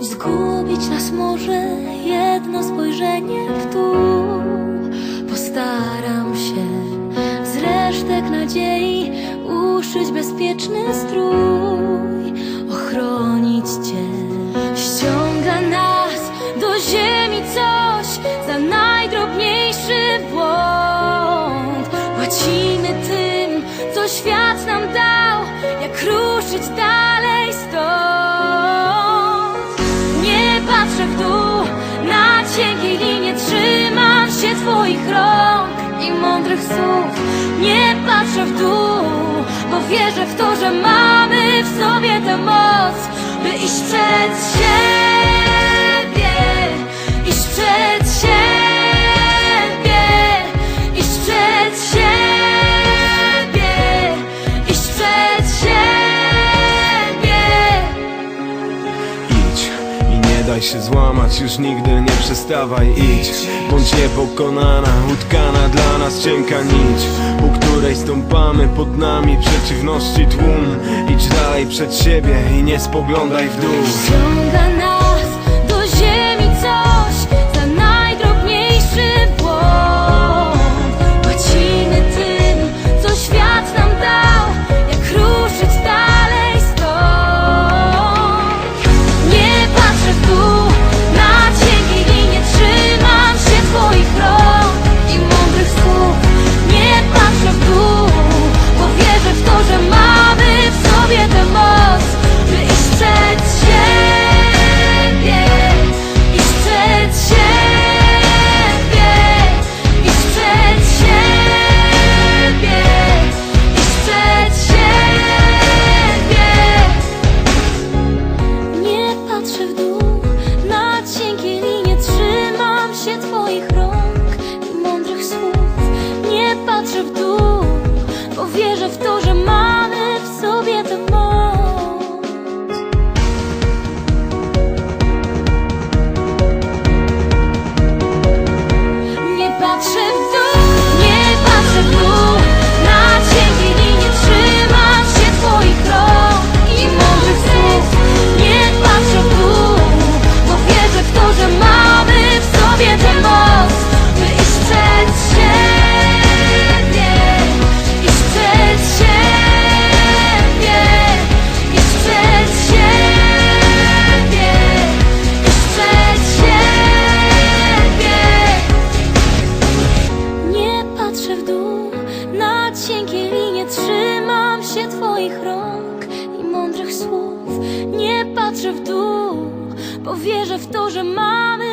Zgubić nas może jedno spojrzenie w dół. Postaram się z resztek nadziei uszyć bezpieczny strój, ochronić cię. Ściąga nas do ziemi coś za najdrobniejszy błąd. Płacimy tym, co świat nam dał, jak ruszyć dalej stąd. Twoich rąk i mądrych słów. Nie patrzę w dół, bo wierzę w to, że mamy w sobie tę moc, by iść przed siebie, daj się złamać, już nigdy nie przestawaj Idź, bądź niepokonana, utkana dla nas cienka nić U której stąpamy pod nami przeciwności tłum. Idź dalej przed siebie i nie spoglądaj w dół w dół, bo wierzę w to, że patrzę w dół, bo wierzę w to, że mamy